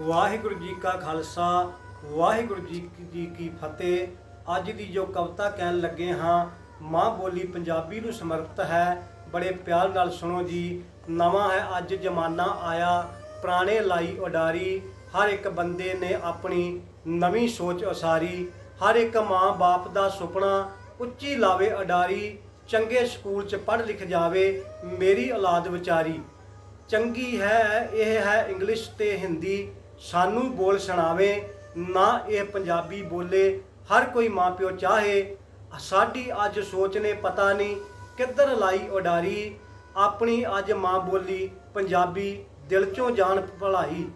ਵਾਹਿਗੁਰੂ ਜੀ ਕਾ ਖਾਲਸਾ, ਵਾਹਿਗੁਰੂ ਜੀ ਕੀ- ਜੀ ਕੀ ਫਤਿਹ। ਅੱਜ ਦੀ ਜੋ ਕਵਿਤਾ ਕਹਿਣ ਲੱਗੇ ਹਾਂ, ਮਾਂ ਬੋਲੀ ਪੰਜਾਬੀ ਨੂੰ ਸਮਰਪਿਤ ਹੈ। ਬੜੇ ਪਿਆਰ ਨਾਲ ਸੁਣੋ ਜੀ। ਨਵਾਂ ਹੈ ਅੱਜ ਜ਼ਮਾਨਾ ਆਇਆ, ਪੁਰਾਣੇ ਲਾਈ ਉਡਾਰੀ। ਹਰ ਇੱਕ ਬੰਦੇ ਨੇ ਆਪਣੀ ਨਵੀਂ ਸੋਚ ਉਸਾਰੀ। ਹਰ ਇੱਕ ਮਾਂ ਬਾਪ ਦਾ ਸੁਪਨਾ ਉੱਚੀ ਲਾਵੇ ਉਡਾਰੀ। ਚੰਗੇ ਸਕੂਲ 'ਚ ਪੜ੍ਹ ਲਿਖ ਜਾਵੇ, ਮੇਰੀ ਔਲਾਦ ਵਿਚਾਰੀ। ਚੰਗੀ ਹੈ, ਇਹ ਹੈ ਇੰਗਲਿਸ਼ ਤੇ ਹਿੰਦੀ ਸਾਨੂੰ ਬੋਲ ਸੁਣਾਵੇ, ਨਾ ਇਹ ਪੰਜਾਬੀ ਬੋਲੇ, ਹਰ ਕੋਈ ਮਾਪਿਓ ਚਾਹੇ। ਸਾਡੀ ਅੱਜ ਸੋਚ ਨੇ ਪਤਾ ਨਹੀਂ ਕਿੱਧਰ ਲਾਈ ਉਡਾਰੀ। ਆਪਣੀ ਅੱਜ ਮਾਂ ਬੋਲੀ ਪੰਜਾਬੀ ਦਿਲ ਚੋਂ ਜਾਣ ਭਲਾਈ।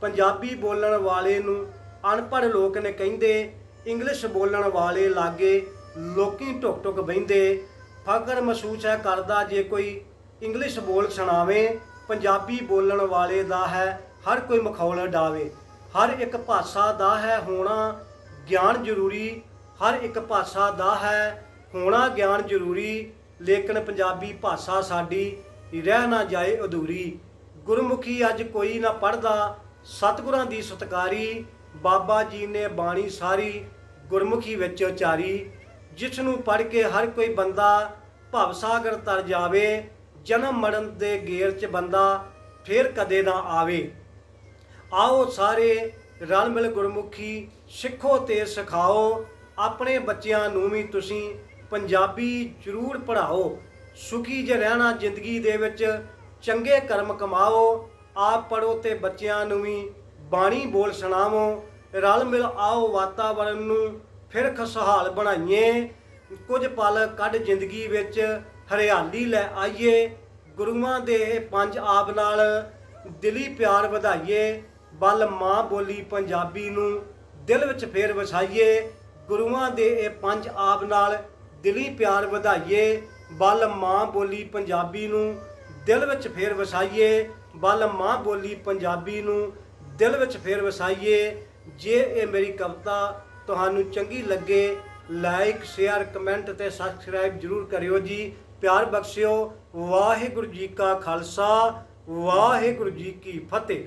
ਪੰਜਾਬੀ ਬੋਲਣ ਵਾਲੇ ਨੂੰ ਅਨਪੜ੍ਹ ਲੋਕ ਨੇ ਕਹਿੰਦੇ, ਇੰਗਲਿਸ਼ ਬੋਲਣ ਵਾਲੇ ਲਾਗੇ ਲੋਕੀ ਟੁਕ ਟੁਕ ਬਹਿੰਦੇ। ਫਕਰ ਮਹਿਸੂਸ ਹੈ ਕਰਦਾ ਜੇ ਕੋਈ ਇੰਗਲਿਸ਼ ਬੋਲ ਸੁਣਾਵੇ, ਪੰਜਾਬੀ ਬੋਲਣ ਵਾਲੇ ਦਾ ਹੈ ਹਰ ਕੋਈ ਮਖੌਲ ਡਾਵੇ, ਹਰ ਇੱਕ ਭਾਸ਼ਾ ਦਾ ਹੈ ਹੋਣਾ ਗਿਆਨ ਜ਼ਰੂਰੀ, ਹਰ ਇੱਕ ਭਾਸ਼ਾ ਦਾ ਹੈ ਹੋਣਾ ਗਿਆਨ ਜ਼ਰੂਰੀ, ਲੇਕਿਨ ਪੰਜਾਬੀ ਭਾਸ਼ਾ ਸਾਡੀ ਰਹਿ ਨਾ ਜਾਏ ਅਧੂਰੀ। ਗੁਰਮੁਖੀ ਅੱਜ ਕੋਈ ਨਾ ਪੜਦਾ ਸਤਿਗੁਰਾਂ ਦੀ ਸਤਕਾਰੀ, ਬਾਬਾ ਜੀ ਨੇ ਬਾਣੀ ਸਾਰੀ ਗੁਰਮੁਖੀ ਵਿੱਚ ਉਚਾਰੀ। ਜਿਸ ਨੂੰ ਪੜ੍ਹ ਕੇ ਹਰ ਕੋਈ ਬੰਦਾ ਭਵ ਸਾਗਰ ਤਰ ਜਾਵੇ, ਜਨਮ ਮਰਨ ਦੇ ਗੇਰ 'ਚ ਬੰਦਾ ਫੇਰ ਕਦੇ ਨਾ ਆਵੇ। ਆਓ ਸਾਰੇ ਰਲ ਮਿਲ ਗੁਰਮੁਖੀ ਸਿੱਖੋ ਤੇ ਸਿਖਾਓ। ਆਪਣੇ ਬੱਚਿਆਂ ਨੂੰ ਵੀ ਤੁਸੀਂ ਪੰਜਾਬੀ ਜ਼ਰੂਰ ਪੜ੍ਹਾਓ। ਸੁਖੀ ਜੇ ਰਹਿਣਾ ਜ਼ਿੰਦਗੀ ਦੇ ਵਿੱਚ, ਚੰਗੇ ਕਰਮ ਕਮਾਓ। ਆਪ ਪੜੋ ਤੇ ਬੱਚਿਆਂ ਨੂੰ ਵੀ ਬਾਣੀ ਬੋਲ ਸੁਣਾਵੋ। ਰਲ ਮਿਲ ਆਓ ਵਾਤਾਵਰਨ ਨੂੰ, ਫਿਰ ਖੁਸ਼ਹਾਲ ਬਣਾਈਏ। ਕੁਝ ਪਲ ਕੱਢ ਜ਼ਿੰਦਗੀ ਵਿੱਚ ਹਰਿਆਲੀ ਲੈ ਆਈਏ। ਗੁਰੂਆਂ ਦੇ ਪੰਜ ਆਪ ਨਾਲ ਦਿਲੀ ਪਿਆਰ ਵਧਾਈਏ। ਬਲ ਮਾਂ ਬੋਲੀ ਪੰਜਾਬੀ ਨੂੰ ਦਿਲ ਵਿੱਚ ਫੇਰ ਵਸਾਈਏ, ਗੁਰੂਆਂ ਦੇ ਇਹ ਪੰਜ ਆਪ ਨਾਲ ਦਿਲੀ ਪਿਆਰ ਵਧਾਈਏ, ਬਲ ਮਾਂ ਬੋਲੀ ਪੰਜਾਬੀ ਨੂੰ ਦਿਲ ਵਿੱਚ ਫੇਰ ਵਸਾਈਏ, ਬਲ ਮਾਂ ਬੋਲੀ ਪੰਜਾਬੀ ਨੂੰ ਦਿਲ ਵਿੱਚ ਫੇਰ ਵਸਾਈਏ, ਜੇ ਇਹ ਮੇਰੀ ਕਵਿਤਾ ਤੁਹਾਨੂੰ ਚੰਗੀ ਲੱਗੇ ਲਾਈਕ ਸ਼ੇਅਰ ਕਮੈਂਟ ਤੇ ਸਬਸਕ੍ਰਾਈਬ ਜਰੂਰ ਕਰਿਓ ਜੀ। ਪਿਆਰ ਬਖਸ਼ਿਓ। ਵਾਹਿਗੁਰੂ ਜੀ ਕਾ ਖਾਲਸਾ, ਵਾਹਿਗੁਰੂ ਜੀ ਕੀ ਫਤਿਹ।